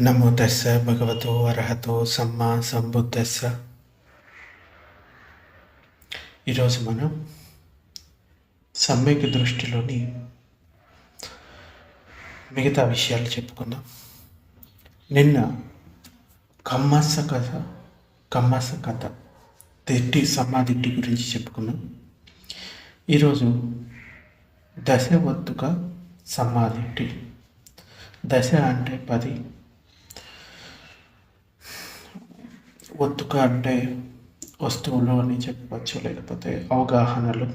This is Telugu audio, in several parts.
నమో తస్స భగవతో అర్హతో సమ్మా సంబుద్ధస్స. ఈరోజు మనం సమ్యక్ దృష్టిలోని మిగతా విషయాలు చెప్పుకుందాం. నిన్న కమ్మస కథ కమ్మస కథ తిట్టి సమాధిట్టి గురించి చెప్పుకున్నాం. ఈరోజు దశ ఒత్తుక సమాధిట్టి. దశ అంటే పది ఒత్తుక అంటే వస్తువులు అని చెప్పవచ్చు లేకపోతే అవగాహనలు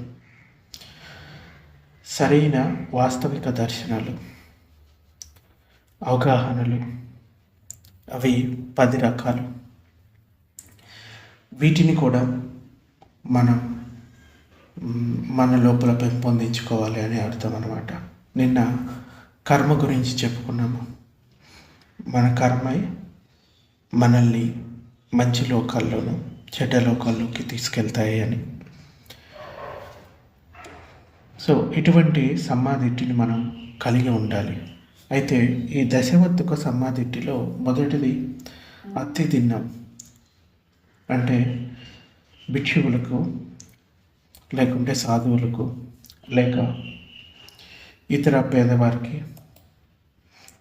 సరైన వాస్తవిక దర్శనాలు అవగాహనలు అవి పది రకాలు. వీటిని కూడా మనం మన లోపల పెంపొందించుకోవాలి అని అర్థం అనమాట నిన్న కర్మ గురించి చెప్పుకున్నాము. మన కర్మై మనల్ని మంచి లోకాల్లోనూ చెడ్డ లోకాల్లోకి తీసుకెళ్తాయి అని. సో ఇటువంటి సమాధిటిని మనం కలిగి ఉండాలి. అయితే ఈ దశవత్తుక సమాధిటిలో మొదటిది అత్తి తిన్నాం అంటే భిక్షువులకు లేకుంటే సాధువులకు లేక ఇతర పేదవారికి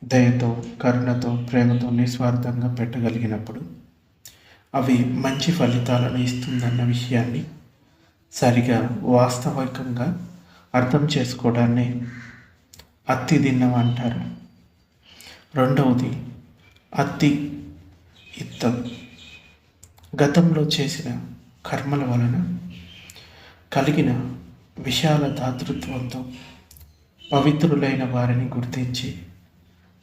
దయతో కరుణతో ప్రేమతో నిస్వార్థంగా పెట్టగలిగినప్పుడు అవి మంచి ఫలితాలను ఇస్తుందన్న విషయాన్ని సరిగా వాస్తవికంగా అర్థం చేసుకోవడాన్ని అత్తి దిన్నం అంటారు. రెండవది అత్తి ఇత్తం. గతంలో చేసిన కర్మల వలన కలిగిన విశాల దాతృత్వంతో పవిత్రులైన వారిని గుర్తించి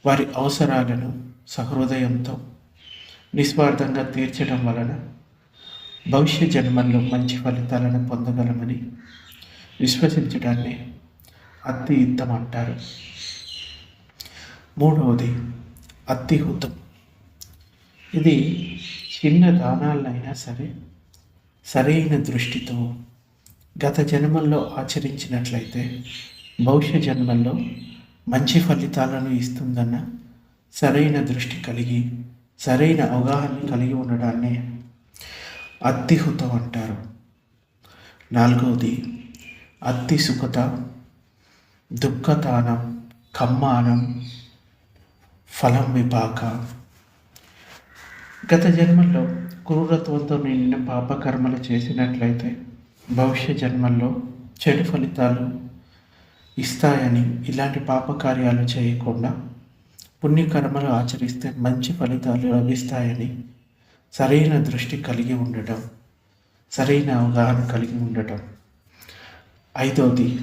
వారి అవసరాలను సహృదయంతో నిస్వార్థంగా తీర్చడం వలన భవిష్య జన్మల్లో మంచి ఫలితాలను పొందగలమని విశ్వసించడాన్ని అత్తి యుద్ధం అంటారు. మూడవది అత్తిహూతం ఇది చిన్న దానాలైనా సరే సరైన దృష్టితో గత జన్మల్లో ఆచరించినట్లయితే భవిష్య జన్మల్లో మంచి ఫలితాలను ఇస్తుందన్న సరైన దృష్టి కలిగి సరైన అవగాహన కలిగి ఉండడాన్ని అత్తిహుతం అంటారు. నాలుగవది అత్తి సుఖత దుఃఖతానం కమ్మానం ఫలం విపాక. గత జన్మల్లో క్రూరత్వంతో నిండిన పాపకర్మలు చేసినట్లయితే భవిష్య జన్మల్లో చెడు ఫలితాలు ఇస్తాయని ఇలాంటి పాపకార్యాలు చేయకుండా పుణ్యకర్మలు ఆచరిస్తే మంచి ఫలితాలు లభిస్తాయని సరైన దృష్టి కలిగి ఉండటం సరైన అవగాహన కలిగి ఉండటం. ఐదవది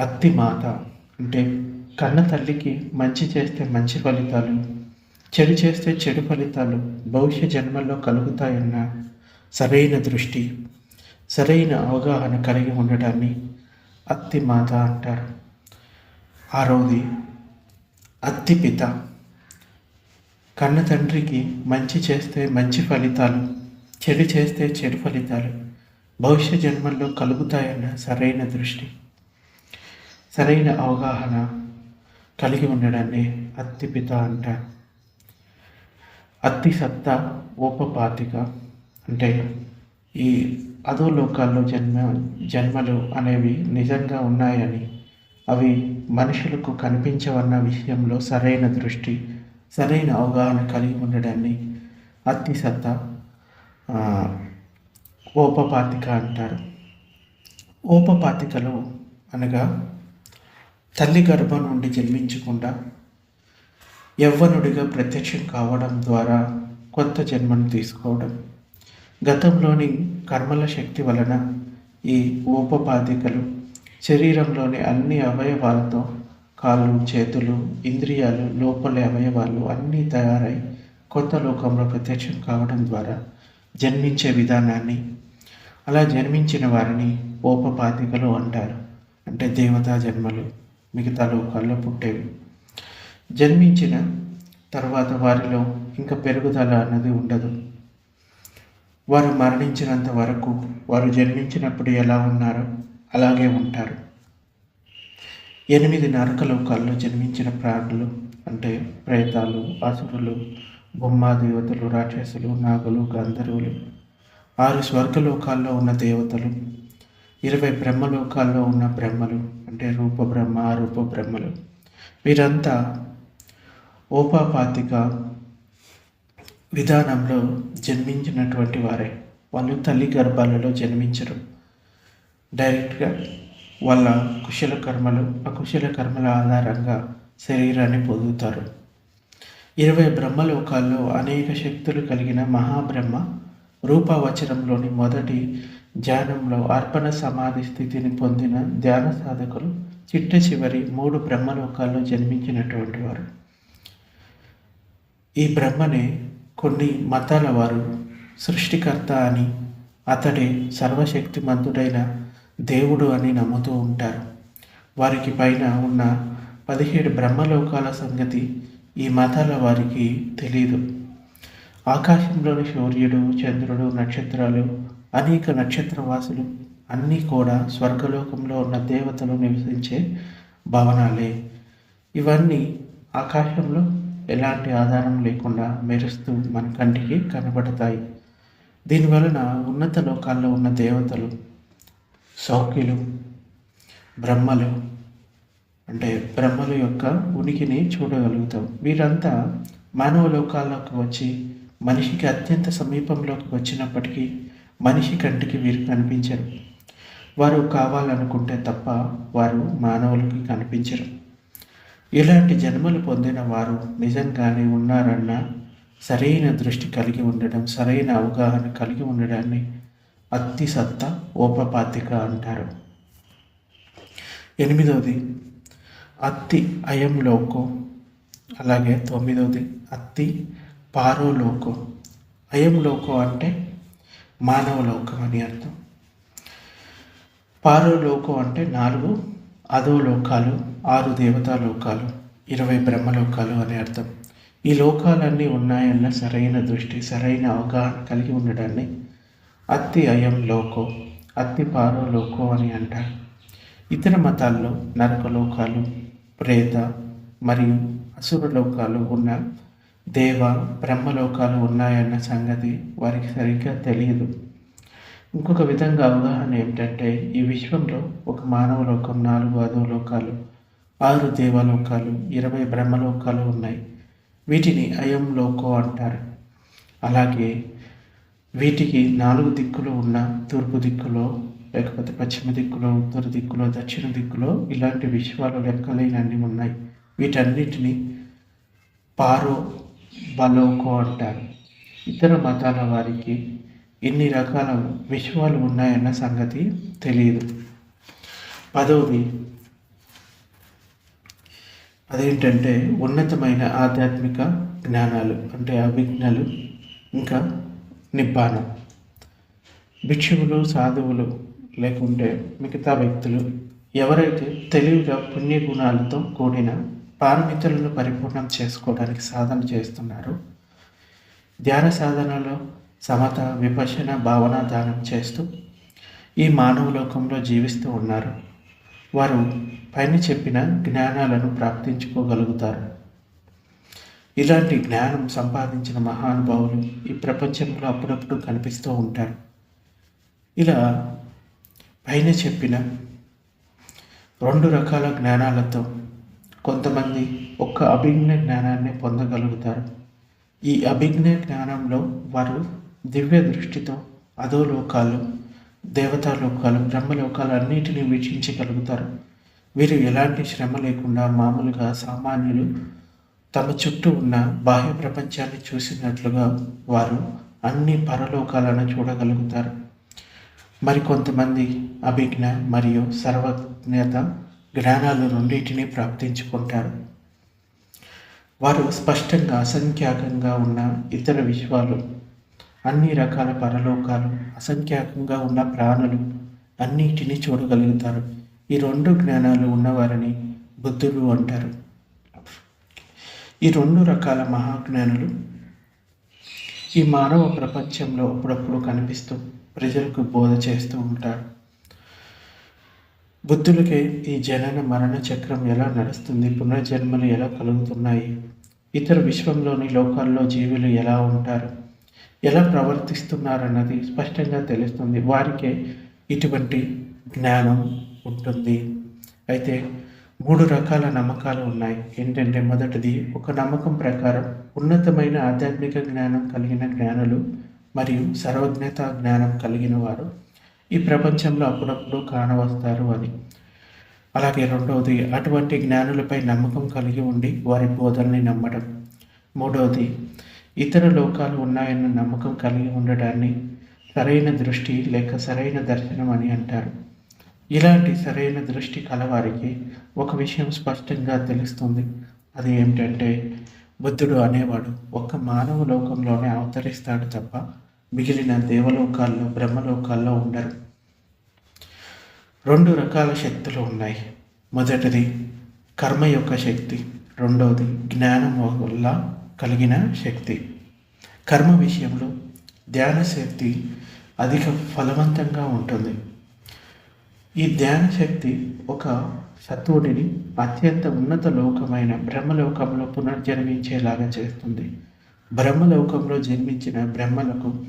అత్తి మాత అంటే కన్న తల్లికి మంచి చేస్తే మంచి ఫలితాలు చెడు చేస్తే చెడు ఫలితాలు భవిష్య జన్మల్లో కలుగుతాయన్న సరైన దృష్టి సరైన అవగాహన కలిగి ఉండడాన్ని అత్తి మాత అంటారు. ఆరవది అత్తి పిత కన్న తండ్రికి మంచి చేస్తే మంచి ఫలితాలు చెడు చేస్తే చెడు ఫలితాలు భవిష్య జన్మల్లో కలుగుతాయన్న సరైన దృష్టి. సరైన అవగాహన కలిగి ఉండడాన్ని అత్తి పిత అంటారు అత్తి సత్తా ఓపపాతిక అంటే ఈ అధోలోకాల్లో జన్మ జన్మలు అనేవి నిజంగా ఉన్నాయని అవి మనుషులకు కనిపించవన్న విషయంలో సరైన దృష్టి సరైన అవగాహన కలిగి ఉండడాన్ని అతిసత్త ఓపపాతిక అంటారు. ఓపపాతికలో అనగా తల్లి గర్భం నుండి జన్మించకుండా యవ్వనుడిగా ప్రత్యక్షం కావడం ద్వారా కొత్త జన్మను తీసుకోవడం. గతంలోని కర్మల శక్తి వలన ఈ ఓపపాతికలు శరీరంలోని అన్ని అవయవాలతో కాళ్ళు చేతులు ఇంద్రియాలు లోపలి అవయవాలు అన్నీ తయారై కొత్త లోకంలో ప్రత్యక్షం కావడం ద్వారా జన్మించే విధానాన్ని అలా జన్మించిన వారిని ఓపపాతికలు అంటారు. అంటే దేవతా జన్మలు మిగతా లోకాల్లో పుట్టేవి. జన్మించిన తర్వాత వారిలో ఇంకా పెరుగుదల అన్నది ఉండదు. వారు మరణించినంత వరకు వారు జన్మించినప్పుడు ఎలా ఉన్నారో అలాగే ఉంటారు. ఎనిమిది నరకలోకాల్లో జన్మించిన ప్రాణులు అంటే ప్రేతాలు అసురులు బొమ్మాదేవతలు రాక్షసులు నాగులు గంధర్వులు ఆరు స్వర్గలోకాల్లో ఉన్న దేవతలు ఇరవై బ్రహ్మలోకాల్లో ఉన్న బ్రహ్మలు అంటే రూప బ్రహ్మ రూప బ్రహ్మలు వీరంతా ఓపాపాతిక విధానంలో జన్మించినటువంటి వారే. వాళ్ళు తల్లి గర్భాలలో జన్మించరు. డైరెక్ట్గా వాళ్ళ కుశల కర్మలు అకుశల కర్మల ఆధారంగా శరీరాన్ని పొందుతారు. ఇరవై బ్రహ్మలోకాల్లో అనేక శక్తులు కలిగిన మహాబ్రహ్మ రూపవచనంలోని మొదటి ధ్యానంలో అర్పణ సమాధి స్థితిని పొందిన ధ్యాన సాధకులు చిట్ట చివరి మూడు బ్రహ్మలోకాల్లో జన్మించినటువంటి వారు. ఈ బ్రహ్మనే కొన్ని మతాల వారు సృష్టికర్త అని అతడే సర్వశక్తిమంతుడైన దేవుడు అని నమ్ముతూ ఉంటారు. వారికి పైన ఉన్న పదిహేడు బ్రహ్మలోకాల సంగతి ఈ మతాల వారికి తెలియదు ఆకాశంలోని సూర్యుడు చంద్రుడు నక్షత్రాలు అనేక నక్షత్రవాసులు అన్నీ కూడా స్వర్గలోకంలో ఉన్న దేవతలు నివసించే భవనాలే. ఇవన్నీ ఆకాశంలో ఎలాంటి ఆధారం లేకుండా మెరుస్తూ మన కంటికి కనబడతాయి. దీనివలన ఉన్నత లోకాల్లో ఉన్న దేవతలు సౌఖ్యులు బ్రహ్మలు అంటే బ్రహ్మల యొక్క ఉనికిని చూడగలుగుతాం. వీరంతా మానవ లోకాల్లోకి వచ్చి మనిషికి అత్యంత సమీపంలోకి వచ్చినప్పటికీ మనిషి కంటికి వీరు కనిపించరు. వారు కావాలనుకుంటే తప్ప వారు మానవులకి కనిపించరు. ఇలాంటి జన్మలు పొందిన వారు నిజంగానే ఉన్నారన్న సరైన దృష్టి కలిగి ఉండడం సరైన అవగాహన కలిగి ఉండడాన్ని అత్తి సత్త ఓపపాతిక అంటారు. ఎనిమిదవది అత్తి అయంలోకో. అలాగే తొమ్మిదవది అత్తి పారో లోకో అయం అంటే మానవ లోకం అని అర్థం. పారో లోకం అంటే నాలుగు అదో లోకాలు ఆరు దేవతా లోకాలు ఇరవై బ్రహ్మలోకాలు అని అర్థం. ఈ లోకాలన్నీ ఉన్నాయన్న సరైన దృష్టి సరైన అవగాహన కలిగి ఉండడాన్ని అత్తి అయం లోకో అత్తి పారో లోకో అని అంటారు. ఇతర మతాల్లో నరకలోకాలు ప్రేత మరియు అసుర లోకాలు ఉన్న దేవ బ్రహ్మలోకాలు ఉన్నాయన్న సంగతి వారికి సరిగ్గా తెలియదు. ఇంకొక విధంగా అవగాహన ఏమిటంటే ఈ విశ్వంలో ఒక మానవ లోకం నాలుగు అధోలోకాలు ఆరు దేవలోకాలు ఇరవై బ్రహ్మలోకాలు ఉన్నాయి. వీటిని అయం లోకో అంటారు. అలాగే వీటికి నాలుగు దిక్కులు ఉన్న తూర్పు దిక్కులో లేకపోతే పశ్చిమ దిక్కులో ఉత్తర దిక్కులో దక్షిణ దిక్కులో ఇలాంటి విశ్వాలు లెక్కలేనన్ని ఉన్నాయి. వీటన్నిటిని పారో బలోకో అంటారు. ఇతర మతాల వారికి ఎన్ని రకాల విశ్వాలు ఉన్నాయన్న సంగతి తెలియదు. పదవది అదేంటంటే ఉన్నతమైన ఆధ్యాత్మిక జ్ఞానాలు అంటే అభిజ్ఞలు ఇంకా నిబ్బానం. భిక్షువులు సాధువులు లేకుంటే మిగతా వ్యక్తులు ఎవరైతే తెలివిగా పుణ్యగుణాలతో కూడిన పారమితులను పరిపూర్ణం చేసుకోవడానికి సాధన చేస్తున్నారు ధ్యాన సాధనలో సమత విపశన భావన దానం చేస్తూ ఈ మానవ లోకంలో జీవిస్తూ ఉన్నారు. వారు పైన చెప్పిన జ్ఞానాలను ప్రాప్తించుకోగలుగుతారు. ఇలాంటి జ్ఞానం సంపాదించిన మహానుభావులు ఈ ప్రపంచంలో అప్పుడప్పుడు కనిపిస్తూ ఉంటారు. ఇలా పైన చెప్పిన రెండు రకాల జ్ఞానాలతో కొంతమంది ఒక్క అభిజ్ఞ జ్ఞానాన్ని పొందగలుగుతారు. ఈ అభిజ్ఞ జ్ఞానంలో వారు దివ్య దృష్టితో అధోలోకాలు దేవతాలోకాలు బ్రహ్మలోకాలు అన్నిటినీ వీక్షించగలుగుతారు. వీరు ఎలాంటి శ్రమ లేకుండా మామూలుగా సామాన్యులు తమ చుట్టూ ఉన్న బాహ్య ప్రపంచాన్ని చూసినట్లుగా వారు అన్ని పరలోకాలను చూడగలుగుతారు. మరికొంతమంది అభిజ్ఞ మరియు సర్వజ్ఞత జ్ఞానాలు రెండింటినీ ప్రాప్తించుకుంటారు. వారు స్పష్టంగా అసంఖ్యాకంగా ఉన్న ఇతర విశ్వాలు అన్ని రకాల పరలోకాలు అసంఖ్యాకంగా ఉన్న ప్రాణులు అన్నిటినీ చూడగలుగుతారు. ఈ రెండు జ్ఞానాలు ఉన్నవారిని బుద్ధులు అంటారు. ఈ రెండు రకాల మహాజ్ఞానులు ఈ మానవ ప్రపంచంలో అప్పుడప్పుడు కనిపిస్తూ ప్రజలకు బోధ చేస్తూ ఉంటారు. బుద్ధులకే ఈ జనన మరణ చక్రం ఎలా నడుస్తుంది పునర్జన్మలు ఎలా కలుగుతున్నాయి ఇతర విశ్వంలోని లోకాల్లో జీవులు ఎలా ఉంటారు ఎలా ప్రవర్తిస్తున్నారన్నది స్పష్టంగా తెలుస్తుంది. వారికే ఇటువంటి జ్ఞానం ఉంటుంది. అయితే మూడు రకాల నమ్మకాలు ఉన్నాయి. ఏంటంటే మొదటిది ఒక నమ్మకం ప్రకారం ఉన్నతమైన ఆధ్యాత్మిక జ్ఞానం కలిగిన జ్ఞానులు మరియు సర్వజ్ఞత జ్ఞానం కలిగిన వారు ఈ ప్రపంచంలో అప్పుడప్పుడు కానవస్తారు అని. అలాగే రెండవది అటువంటి జ్ఞానులపై నమ్మకం కలిగి ఉండి వారి బోధనని నమ్మడం. మూడవది ఇతర లోకాలు ఉన్నాయన్న నమ్మకం కలిగి ఉండడాన్ని సరైన దృష్టి లేక సరైన దర్శనం అని అంటారు. ఇలాంటి సరైన దృష్టి కలవారికి ఒక విషయం స్పష్టంగా తెలుస్తుంది. అది ఏమిటంటే బుద్ధుడు అనేవాడు ఒక్క మానవ లోకంలోనే అవతరిస్తాడు తప్ప మిగిలిన దేవలోకాల్లో బ్రహ్మలోకాల్లో ఉండరు. రెండు రకాల శక్తులు ఉన్నాయి. మొదటిది కర్మ యొక్క శక్తి రెండవది జ్ఞానం వల్ల కలిగిన శక్తి. కర్మ విషయంలో ధ్యాన శక్తి అధిక ఫలవంతంగా ఉంటుంది. ఈ ధ్యాన శక్తి ఒక సత్వుడిని అత్యంత ఉన్నత లోకమైన బ్రహ్మలోకంలో పునర్జన్మించేలాగా చేస్తుంది. బ్రహ్మలోకంలో జన్మించిన బ్రహ్మలకు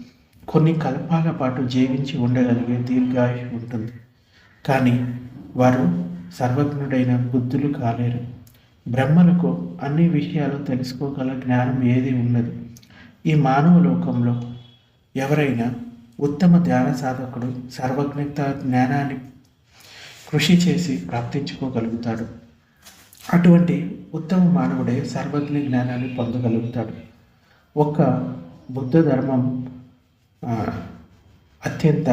కొన్ని కల్పాల పాటు జీవించి ఉండగలిగే దీర్ఘాయుష్ ఉంటుంది. కానీ వారు సర్వజ్ఞుడైన బుద్ధులు కాలేరు. బ్రహ్మలకు అన్ని విషయాలు తెలుసుకోగల జ్ఞానం ఏది ఉండదు. ఈ మానవ లోకంలో ఎవరైనా ఉత్తమ ధ్యాన సాధకుడు సర్వజ్ఞత జ్ఞానాన్ని కృషి చేసి ప్రాప్తించుకోగలుగుతాడు. అటువంటి ఉత్తమ మానవుడే సర్వజ్ఞ జ్ఞానాన్ని పొందగలుగుతాడు. ఒక్క బుద్ధ ధర్మం అత్యంత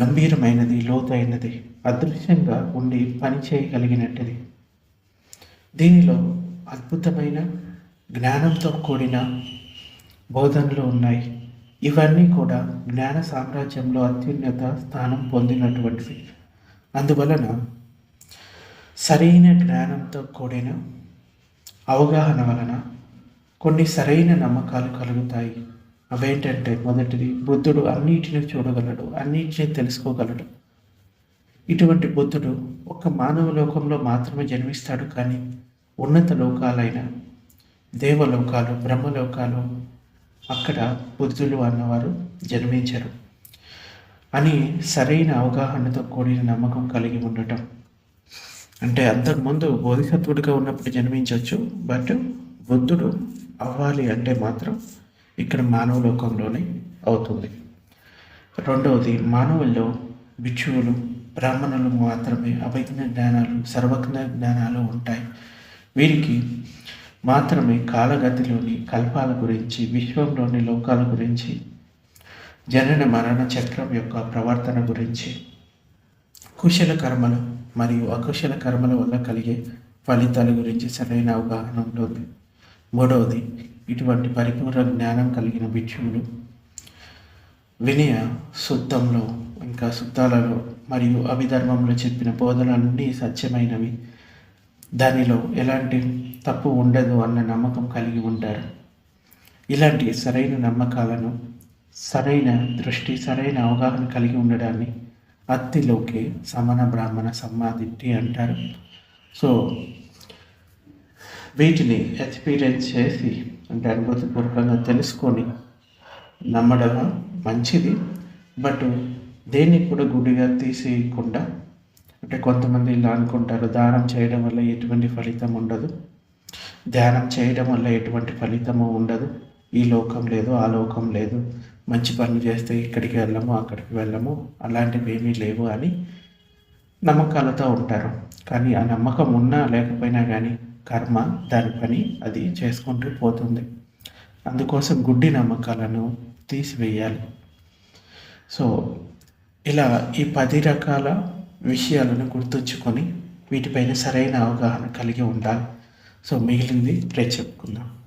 గంభీరమైనది లోతైనది అదృశ్యంగా ఉండి పని చేయగలిగినట్టుది దీనిలో అద్భుతమైన జ్ఞానంతో కూడిన బోధనలు ఉన్నాయి. ఇవన్నీ కూడా జ్ఞాన సామ్రాజ్యంలో అత్యున్నత స్థానం పొందినటువంటివి. అందువలన సరైన జ్ఞానంతో కూడిన అవగాహన వలన కొన్ని సరైన నమ్మకాలు కలుగుతాయి. అవేంటంటే మొదటిది బుద్ధుడు అన్నిటిని చూడగలడు అన్నిటిని తెలుసుకోగలడు. ఇటువంటి బుద్ధుడు ఒక మానవ లోకంలో మాత్రమే జన్మిస్తాడు కానీ ఉన్నత లోకాలైన దేవలోకాలు బ్రహ్మలోకాలు అక్కడ బుద్ధులు అన్నవారు జన్మించరు. అని సరైన అవగాహనతో కూడిన నమ్మకం కలిగి ఉండటం. అంటే అంతకుముందు బోధిసత్వుడిగా ఉన్నప్పుడు జన్మించవచ్చు బట్ బుద్ధుడు అవ్వాలి అంటే మాత్రం ఇక్కడ మానవ లోకంలోనే అవుతుంది. రెండవది మానవుల్లో భిక్షువులు బ్రాహ్మణులు మాత్రమే అభిజ్ఞ జ్ఞానాలు సర్వజ్ఞ జ్ఞానాలు ఉంటాయి. వీరికి మాత్రమే కాలగతిలోని కల్పాల గురించి విశ్వంలోని లోకాల గురించి జనన మరణ చక్రం యొక్క ప్రవర్తన గురించి కుశల కర్మలు మరియు అకుశల కర్మల వల్ల కలిగే ఫలితాల గురించి సరైన అవగాహన ఉంటుంది. మూడవది ఇటువంటి పరిపూర్ణ జ్ఞానం కలిగిన భిక్షువులు. వినయ శుద్ధంలో ఇంకా శుద్ధాలలో మరియు అభిధర్మంలో చెప్పిన బోధనలన్నీ సత్యమైనవి. దానిలో ఎలాంటి తప్పు ఉండదు అన్న నమ్మకం కలిగి ఉంటారు. ఇలాంటి సరైన నమ్మకాలను సరైన దృష్టి సరైన అవగాహన కలిగి ఉండడాన్ని అత్తిలోకి సమన బ్రాహ్మణ సమ్మాదిట్టి అంటారు. సో వీటిని ఎక్స్పీరియన్స్ చేసి అంటే అనుభూతిపూర్వకంగా తెలుసుకొని నమ్మడం మంచిది. బట్ దేన్ని కూడా గుడిగా తీసేయకుండా అంటే కొంతమంది ఇలా అనుకుంటారు దానం చేయడం వల్ల ఎటువంటి ఫలితం ఉండదు. ధ్యానం చేయడం వల్ల ఎటువంటి ఫలితము ఉండదు. ఈ లోకం లేదు ఆ లోకం లేదు. మంచి పనులు చేస్తే ఇక్కడికి వెళ్ళము అక్కడికి వెళ్ళము. అలాంటివి ఏమీ లేవు అని నమ్మకాలతో ఉంటారు. కానీ ఆ నమ్మకం ఉన్నా లేకపోయినా కానీ కర్మ దాని పని అది చేసుకుంటూ పోతుంది. అందుకోసం గుడ్డి నమ్మకాలను తీసివేయాలి. సో ఇలా ఈ పది రకాల విషయాలను గుర్తుంచుకొని వీటిపైన సరైన అవగాహన కలిగి ఉండాలి. సో మిగిలింది రేపు చెప్పుకుందాం.